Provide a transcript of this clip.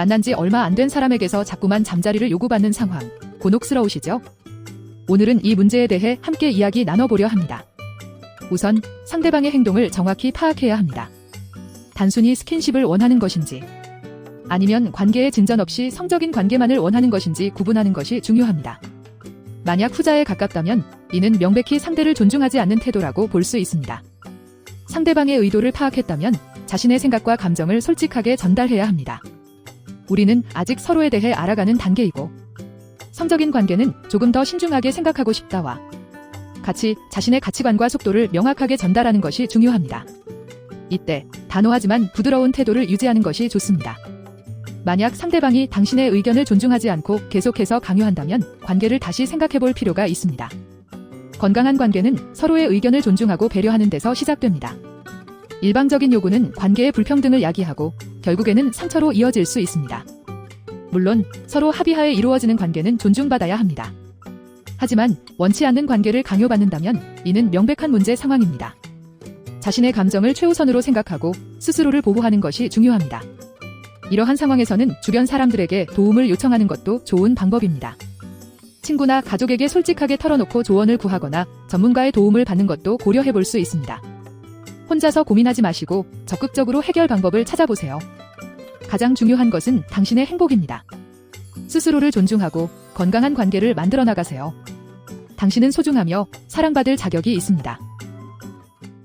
만난 지 얼마 안 된 사람에게서 자꾸만 잠자리를 요구받는 상황. 곤혹스러우시죠? 오늘은 이 문제에 대해 함께 이야기 나눠보려 합니다. 우선 상대방의 행동을 정확히 파악해야 합니다. 단순히 스킨십을 원하는 것인지, 아니면 관계의 진전 없이 성적인 관계만을 원하는 것인지 구분하는 것이 중요합니다. 만약 후자에 가깝다면 이는 명백히 상대를 존중하지 않는 태도라고 볼 수 있습니다. 상대방의 의도를 파악했다면 자신의 생각과 감정을 솔직하게 전달해야 합니다. 우리는 아직 서로에 대해 알아가는 단계이고 성적인 관계는 조금 더 신중하게 생각하고 싶다와 같이 자신의 가치관과 속도를 명확하게 전달하는 것이 중요합니다. 이때 단호하지만 부드러운 태도를 유지하는 것이 좋습니다. 만약 상대방이 당신의 의견을 존중하지 않고 계속해서 강요한다면 관계를 다시 생각해 볼 필요가 있습니다. 건강한 관계는 서로의 의견을 존중하고 배려하는 데서 시작됩니다. 일방적인 요구는 관계의 불평등을 야기하고 결국에는 상처로 이어질 수 있습니다. 물론 서로 합의하에 이루어지는 관계는 존중받아야 합니다. 하지만 원치 않는 관계를 강요받는다면 이는 명백한 문제 상황입니다. 자신의 감정을 최우선으로 생각하고 스스로를 보호하는 것이 중요합니다. 이러한 상황에서는 주변 사람들에게 도움을 요청하는 것도 좋은 방법입니다. 친구나 가족에게 솔직하게 털어놓고 조언을 구하거나 전문가의 도움을 받는 것도 고려해 볼 수 있습니다. 혼자서 고민하지 마시고 적극적으로 해결 방법을 찾아보세요. 가장 중요한 것은 당신의 행복입니다. 스스로를 존중하고 건강한 관계를 만들어 나가세요. 당신은 소중하며 사랑받을 자격이 있습니다.